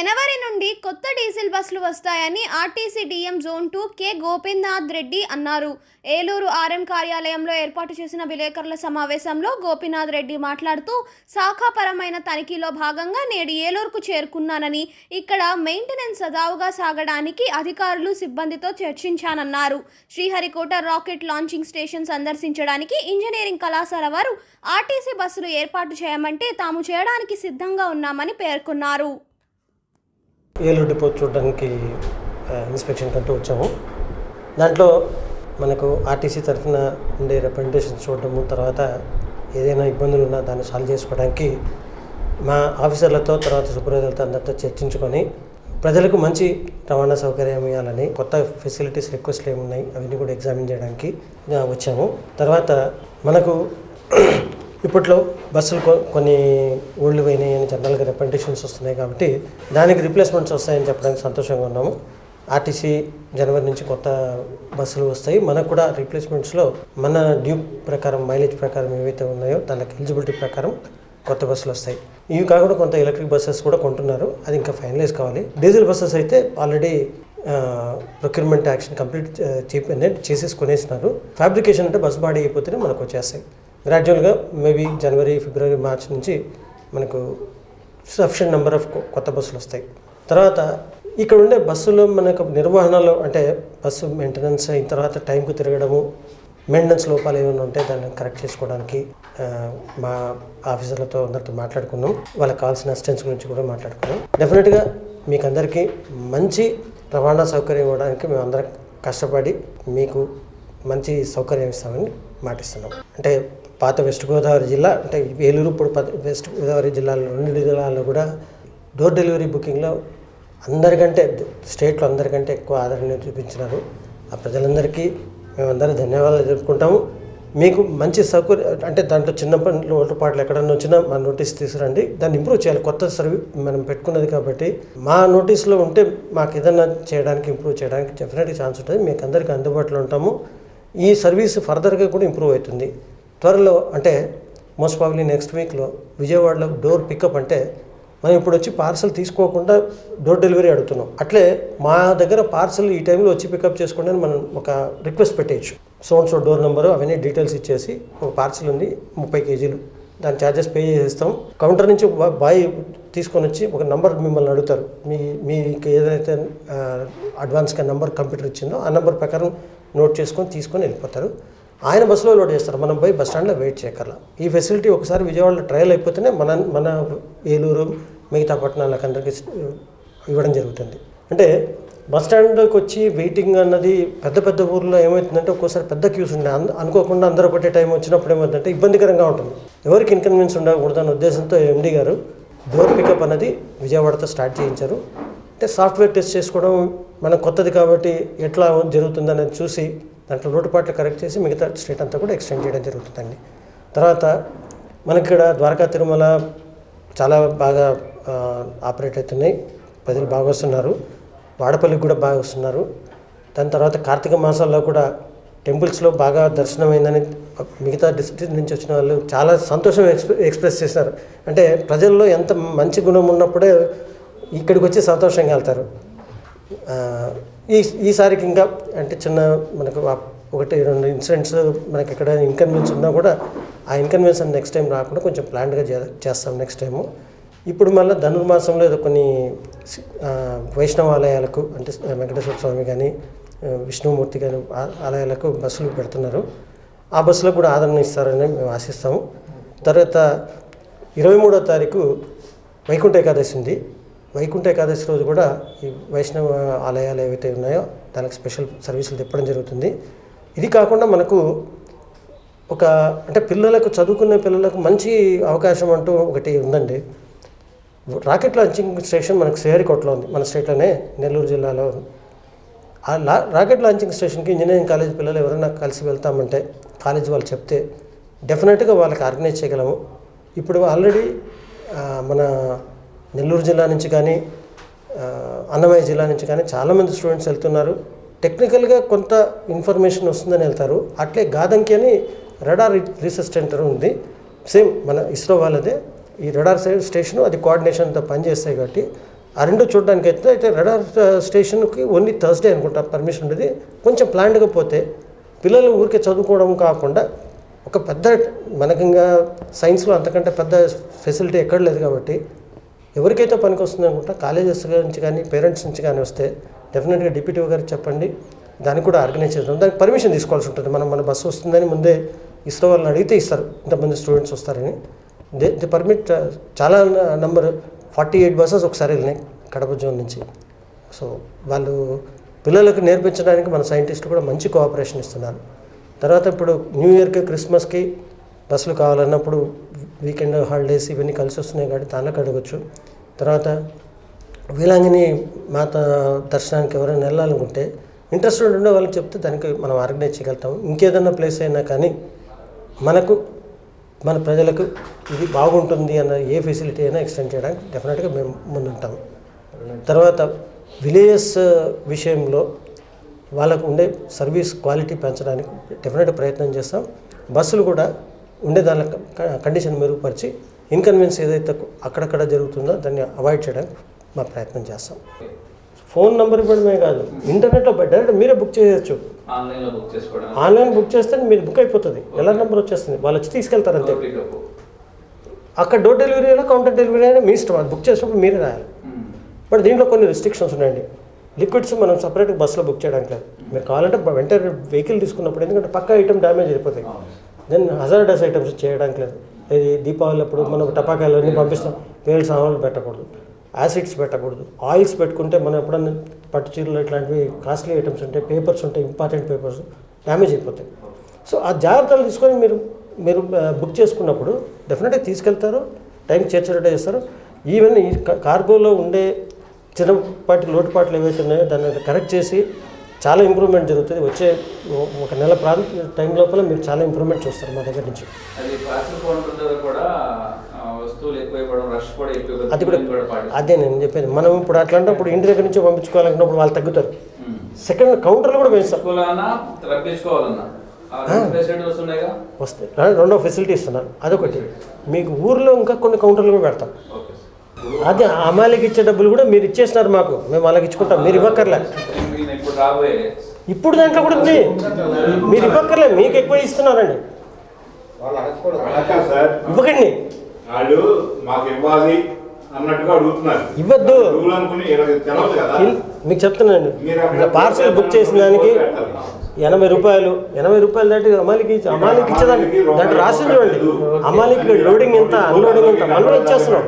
జనవరి నుండి కొత్త డీజిల్ బస్సులు వస్తాయని RTC DM zone two K Gopinath Reddy అన్నారు. ఏలూరు ఆర్ఎం కార్యాలయంలో ఏర్పాటు చేసిన విలేకరుల సమావేశంలో గోపీనాథ్ రెడ్డి మాట్లాడుతూ శాఖాపరమైన తనిఖీలో భాగంగా నేడు ఏలూరుకు చేరుకున్నానని ఇక్కడ మెయింటెనెన్స్ సజావుగా సాగడానికి అధికారులు సిబ్బందితో చర్చించానన్నారు. శ్రీహరికోట రాకెట్ లాంచింగ్ స్టేషన్ సందర్శించడానికి ఇంజనీరింగ్ కళాశాల వారు ఆర్టీసీ బస్సులు ఏర్పాటు చేయమంటే తాము చేయడానికి సిద్ధంగా ఉన్నామని పేర్కొన్నారు. ఏలూరు డిపో చూడడానికి ఇన్స్పెక్షన్ కంటూ వచ్చాము. దాంట్లో మనకు ఆర్టీసీ తరఫున ఉండే రిప్రజెంటేషన్స్ చూడడము తర్వాత ఏదైనా ఇబ్బందులు ఉన్నా దాన్ని సాల్వ్ చేసుకోవడానికి మా ఆఫీసర్లతో తర్వాత సూపర్వైజర్లతో అందరితో చర్చించుకొని ప్రజలకు మంచి రవాణా సౌకర్యం ఇవ్వాలని కొత్త ఫెసిలిటీస్ రిక్వెస్ట్లు ఏమున్నాయి అవన్నీ కూడా ఎగ్జామిన్ చేయడానికి వచ్చాము. తర్వాత మనకు ఇప్పట్లో బస్సులు కొ- కొన్ని ఓల్డ్ పోయినాయి అని జనరల్గా రిప్రజెంటేషన్స్ వస్తున్నాయి కాబట్టి దానికి రిప్లేస్మెంట్స్ వస్తాయని చెప్పడానికి సంతోషంగా ఉన్నాము. ఆర్టీసీ జనవరి నుంచి కొత్త బస్సులు వస్తాయి. మనకు కూడా రీప్లేస్మెంట్స్లో మన డ్యూ ప్రకారం మైలేజ్ ప్రకారం ఏవైతే ఉన్నాయో దానికి ఎలిజిబిలిటీ ప్రకారం కొత్త బస్సులు వస్తాయి. ఇవి కాకుండా కొంత ఎలక్ట్రిక్ బస్సెస్ కూడా కొంటున్నారు. అది ఇంకా ఫైనలైజ్ కావాలి. డీజిల్ బస్సెస్ అయితే ఆల్రెడీ ప్రొక్యూర్మెంట్ యాక్షన్ కంప్లీట్ చేసి చేసేసి కొనేసినారు ఫ్యాబ్రికేషన్ అంటే బస్ బాడీ అయిపోతేనే మనకు వచ్చేస్తాయి. గ్రాడ్యువల్గా మేబీ జనవరి ఫిబ్రవరి మార్చ్ నుంచి మనకు సఫిషియంట్ నెంబర్ ఆఫ్ కొత్త బస్సులు వస్తాయి. తర్వాత ఇక్కడ ఉండే బస్సులో మనకు నిర్వహణలో అంటే బస్సు మెయింటెనెన్స్ అయిన తర్వాత టైంకు తిరగడము మెయింటెనెన్స్ లోపాలు ఏమైనా ఉంటే దాన్ని కరెక్ట్ చేసుకోవడానికి మా ఆఫీసర్లతో అందరితో మాట్లాడుకున్నాం. వాళ్ళకి కావాల్సిన అసిస్టెన్స్ గురించి కూడా మాట్లాడుకున్నాం. డెఫినెట్గా మీకు అందరికీ మంచి రవాణా సౌకర్యం ఇవ్వడానికి మేము అందరం కష్టపడి మీకు మంచి సౌకర్యం ఇస్తామని మాటిస్తున్నాం. అంటే పాత వెస్ట్ గోదావరి జిల్లా అంటే ఏలూరు ఇప్పుడు వెస్ట్ గోదావరి జిల్లాలో రెండు జిల్లాల్లో కూడా డోర్ డెలివరీ బుకింగ్లో అందరికంటే స్టేట్లో అందరికంటే ఎక్కువ ఆదరణ చూపించినారు. ఆ ప్రజలందరికీ మేమందరం ధన్యవాదాలు జరుపుకుంటాము మీకు మంచి సౌకర్య అంటే దాంట్లో చిన్న పనులు లోటుపాట్లు ఎక్కడన్నా వచ్చినా మా నోటీస్ తీసుకురండి. దాన్ని ఇంప్రూవ్ చేయాలి. కొత్త సర్వీస్ మనం పెట్టుకున్నది కాబట్టి మా నోటీస్లో ఉంటే మాకు ఏదన్నా చేయడానికి ఇంప్రూవ్ చేయడానికి డెఫినెట్గా ఛాన్స్ ఉంటుంది. మీకు అందరికీ అందుబాటులో ఉంటాము. ఈ సర్వీస్ ఫర్దర్గా కూడా ఇంప్రూవ్ అవుతుంది. త్వరలో అంటే మోస్ట్ ప్రాబ్లీ నెక్స్ట్ వీక్లో విజయవాడలో డోర్ పికప్ అంటే మనం ఇప్పుడు వచ్చి పార్సల్ తీసుకోకుండా డోర్ డెలివరీ అడుగుతున్నాం. అట్లే మా దగ్గర పార్సల్ ఈ టైంలో వచ్చి పికప్ చేసుకోండి అని మనం ఒక రిక్వెస్ట్ పెట్టేయచ్చు. సోన్ సో డోర్ నెంబరు అవన్నీ డీటెయిల్స్ ఇచ్చేసి ఒక పార్సల్ ఉంది ముప్పై కేజీలు. దాని ఛార్జెస్ పే చేస్తాం కౌంటర్ నుంచి బాయ్ తీసుకొని వచ్చి ఒక నంబర్ మిమ్మల్ని అడుగుతారు. మీ మీకు ఏదైతే అడ్వాన్స్గా నంబర్ కంప్యూటర్ ఇచ్చిందో ఆ నెంబర్ ప్రకారం నోట్ చేసుకొని తీసుకొని వెళ్ళిపోతారు. ఆయన బస్సులో లోడ్ చేస్తారు. మనం పోయి బస్ స్టాండ్లో వెయిట్ చేయకర్లా ఈ ఫెసిలిటీ ఒకసారి విజయవాడలో ట్రయల్ అయిపోతేనే మన మన ఏలూరు మిగతా పట్టణాలకు అందరికీ ఇవ్వడం జరుగుతుంది. అంటే బస్ స్టాండ్కి వచ్చి వెయిటింగ్ అన్నది పెద్ద పెద్ద ఊర్లో ఏమవుతుందంటే ఒక్కోసారి పెద్ద క్యూస్ ఉండే. అనుకోకుండా అందరూ ఒకటే టైం వచ్చినప్పుడు ఏమవుతుందంటే ఇబ్బందికరంగా ఉంటుంది. ఎవరికి ఇన్కన్వీనియన్స్ ఉండకూడదు అనే ఉద్దేశంతో ఎండి గారు డోర్ పికప్ అనేది విజయవాడతో స్టార్ట్ చేయించారు. అంటే సాఫ్ట్వేర్ టెస్ట్ చేసుకోవడం మనకు కొత్తది కాబట్టి ఎట్లా జరుగుతుంది అనేది చూసి దాంట్లో లోటుపాట్లు కరెక్ట్ చేసి మిగతా స్టేట్ అంతా కూడా ఎక్స్టెండ్ చేయడం జరుగుతుందండి. తర్వాత మనకి ఇక్కడ ద్వారకా తిరుమల చాలా బాగా ఆపరేట్ అవుతున్నాయి. ప్రజలు బాగా వస్తున్నారు. వాడపల్లికి కూడా బాగా వస్తున్నారు. దాని తర్వాత కార్తీక మాసాల్లో కూడా టెంపుల్స్లో బాగా దర్శనమైందని మిగతా డిస్ట్రిక్ట్ నుంచి వచ్చిన వాళ్ళు చాలా సంతోషం ఎక్స్ప్రె ఎక్స్ప్రెస్ చేశారు. అంటే ప్రజల్లో ఎంత మంచి గుణం ఉన్నప్పుడే ఇక్కడికి వచ్చి సంతోషంగా వెళ్తారు. ఈ ఈసారికి ఇంకా అంటే చిన్న మనకు ఒకటి రెండు ఇన్సిడెంట్స్ మనకి ఎక్కడ ఇన్కన్వీన్స్ ఉన్నా కూడా ఆ ఇన్కన్వీనియన్స్ నెక్స్ట్ టైం రాకుండా కొంచెం ప్లాన్గా చేస్తాం నెక్స్ట్ టైము. ఇప్పుడు మళ్ళీ ధనుర్మాసంలో ఏదో కొన్ని వైష్ణవాలయాలకు వైష్ణవ ఆలయాలకు అంటే వెంకటేశ్వర స్వామి కానీ విష్ణుమూర్తి కానీ ఆలయాలకు బస్సులు పెడుతున్నారు. ఆ బస్సులో కూడా ఆదరణ ఇస్తారని మేము ఆశిస్తాము. తర్వాత ఇరవై మూడో తారీఖు వైకుంఠ ఏకాదశి ఉంది. వైకుంఠ ఏకాదశి రోజు కూడా ఈ వైష్ణవ ఆలయాలు ఏవైతే ఉన్నాయో దానికి స్పెషల్ సర్వీసులు తిప్పడం జరుగుతుంది. ఇది కాకుండా మనకు ఒక అంటే పిల్లలకు చదువుకునే పిల్లలకు మంచి అవకాశం అంటూ ఒకటి ఉందండి. రాకెట్ లాంచింగ్ స్టేషన్ మనకు శ్రీహరికోటలో ఉంది. మన స్టేట్లోనే నెల్లూరు జిల్లాలో ఆ లా రాకెట్ లాంచింగ్ స్టేషన్కి ఇంజనీరింగ్ కాలేజ్ పిల్లలు ఎవరైనా కలిసి వెళ్తామంటే కాలేజ్ వాళ్ళు చెప్తే డెఫినెట్గా వాళ్ళకి ఆర్గనైజ్ చేయగలము. ఇప్పుడు ఆల్రెడీ మన నెల్లూరు జిల్లా నుంచి కానీ అన్నమయ్య జిల్లా నుంచి కానీ చాలామంది స్టూడెంట్స్ వెళ్తున్నారు. టెక్నికల్గా కొంత ఇన్ఫర్మేషన్ వస్తుందని వెళ్తారు. అట్లే గాదంకి అని రడార్ రీసెర్చ్ సెంటర్ ఉంది. సేమ్ మన ఇస్రో వాళ్ళదే. ఈ రడార్ స్టేషన్ అది కోఆర్డినేషన్తో పనిచేస్తాయి కాబట్టి ఆ రెండు చూడడానికి అయితే అయితే రెడార్ స్టేషన్కి ఓన్లీ థర్స్డే అనుకుంటా పర్మిషన్ ఉండేది. కొంచెం ప్లాన్డ్గా పోతే పిల్లలు ఊరికే చదువుకోవడం కాకుండా ఒక పెద్ద మనకి ఇంకా సైన్స్లో అంతకంటే పెద్ద ఫెసిలిటీ ఎక్కడ లేదు కాబట్టి ఎవరికైతే పనికి వస్తుంది అనుకుంటా కాలేజెస్ నుంచి కానీ పేరెంట్స్ నుంచి కానీ వస్తే డెఫినెట్గా డిప్యూటీ గారికి చెప్పండి. దానికి కూడా ఆర్గనైజ్ చేద్దాం. దానికి పర్మిషన్ తీసుకోవాల్సి ఉంటుంది. మనం మన బస్సు వస్తుందని ముందే ఇస్రో వాళ్ళని అడిగితే ఇస్తారు. ఇంతమంది స్టూడెంట్స్ వస్తారని. దే ది పర్మిట్ చాలా నంబర్ ఫార్టీ ఎయిట్ బస్సెస్ ఒకసారి వెళ్ళినాయి కడప జోన్ నుంచి. సో వాళ్ళు పిల్లలకు నేర్పించడానికి మన సైంటిస్టులు కూడా మంచి కోఆపరేషన్ ఇస్తున్నారు. తర్వాత ఇప్పుడు న్యూ ఇయర్కి క్రిస్మస్కి బస్సులు కావాలన్నప్పుడు వీకెండ్ హాలిడేస్ ఇవన్నీ కలిసి వస్తున్నాయి కాబట్టి దానిలోకి అడగచ్చు తర్వాత వీలాంగిని మాత దర్శనానికి ఎవరైనా వెళ్ళాలనుకుంటే ఇంట్రెస్టెడ్ ఉండే వాళ్ళకి చెప్తే దానికి మనం ఆర్గనైజ్ చేయగలుగుతాము. ఇంకేదన్నా ప్లేస్ అయినా కానీ మనకు మన ప్రజలకు ఇది బాగుంటుంది అన్న ఏ ఫెసిలిటీ అయినా ఎక్స్టెండ్ చేయడానికి డెఫినెట్గా మేము ముందుంటాం తర్వాత విలేజెస్ విషయంలో వాళ్ళకు ఉండే సర్వీస్ క్వాలిటీ పెంచడానికి డెఫినెట్ ప్రయత్నం చేస్తాం. బస్సులు కూడా ఉండే దాని కండిషన్ మెరుగుపరిచి ఇన్కన్వీనియన్స్ ఏదైతే అక్కడక్కడ జరుగుతుందో దాన్ని అవాయిడ్ చేయడానికి మా ప్రయత్నం చేస్తాం. ఫోన్ నెంబర్ ఇవ్వడమే కాదు ఇంటర్నెట్లో డైరెక్ట్ మీరే బుక్ చేయొచ్చు. ఆన్లైన్ బుక్ చేస్తే మీరు బుక్ అయిపోతుంది. ఎలా నెంబర్ వచ్చేస్తుంది. వాళ్ళు వచ్చి తీసుకెళ్తారు అంతే అక్కడ డోర్ డెలివరీ అయినా కౌంటర్ డెలివరీ అయినా మీ ఇష్టం. అది బుక్ చేసినప్పుడు మీరే రాయాలి. బట్ దీంట్లో కొన్ని రిస్ట్రిక్షన్స్ ఉన్నాయండి. లిక్విడ్స్ మనం సపరేట్గా బస్సులో బుక్ చేయడానికి లేదు. మీరు కావాలంటే వెంటనే వెహికల్ తీసుకున్నప్పుడు ఎందుకంటే పక్క ఐటమ్ డ్యామేజ్ అయిపోతాయి. దెన్ హజార్డస్ ఐటమ్స్ చేయడానికి లేదు. ఇది దీపావళి అప్పుడు మనం టపాకాయలు అన్నీ పంపిస్తాం. వేలు సామాన్లు పెట్టకూడదు. యాసిడ్స్ పెట్టకూడదు. ఆయిల్స్ పెట్టుకుంటే మనం ఎప్పుడన్నా పట్టు చీరలు ఇట్లాంటివి కాస్ట్లీ ఐటమ్స్ ఉంటాయి పేపర్స్ ఉంటాయి ఇంపార్టెంట్ పేపర్స్ డ్యామేజ్ అయిపోతాయి. సో ఆ జాగ్రత్తలు తీసుకొని మీరు మీరు బుక్ చేసుకున్నప్పుడు డెఫినెట్గా తీసుకెళ్తారు. టైం చేర్చేటట్టు చేస్తారు. ఈవెన్ ఈ కార్గోలో ఉండే చిన్నపాటి లోటుపాట్లు ఏవైతే ఉన్నాయో దాన్ని కరెక్ట్ చేసి చాలా ఇంప్రూవ్మెంట్ జరుగుతుంది. వచ్చే ఒక నెల ప్రాంత టైం లోపల మీరు చాలా ఇంప్రూవ్మెంట్ చూస్తారు మా దగ్గర నుంచి. అది కూడా అది నేను చెప్పేది. మనం ఇప్పుడు అట్లాంటప్పుడు ఇంటి దగ్గర నుంచి పంపించుకోవాలనుకున్నప్పుడు వాళ్ళు తగ్గుతారు. సెకండ్ కౌంటర్లు కూడా ఉన్నాయిగా వస్తాయి. రెండో ఫెసిలిటీ ఇస్తున్నారు. అదొకటి. మీకు ఊర్లో ఇంకా కొన్ని కౌంటర్లు కూడా పెడతాం. అదే అమ్మాయిలకి ఇచ్చే డబ్బులు కూడా మీరు ఇచ్చేసినారు మాకు. మేము అలాగ ఇచ్చుకుంటాం. మీరు ఇవ్వక్కర్లే. ఇప్పుడు దాంట్లో కూడా ఉంది. మీరు ఇవ్వక్కర్లే మీకు ఎక్కువ ఇస్తున్నారండి. ఇవ్వకండి. వాళ్ళు మాకు ఇవ్వాలి అన్నట్టుగా అడుగుతున్నారు. ఇవ్వద్దు. మీకు చెప్తున్నానండి. పార్సల్ బుక్ చేసిన దానికి ఎనభై రూపాయలు ఎనభై రూపాయలు దాటి అమ్మాయికి ఇచ్చి- అమ్మాయికి ఇచ్చేదాన్ని దాంట్లో రాసి చూడండి. అమ్మాయికి లోడింగ్ ఎంత అన్లోడింగ్ ఎంత? మనం ఇచ్చేస్తున్నాం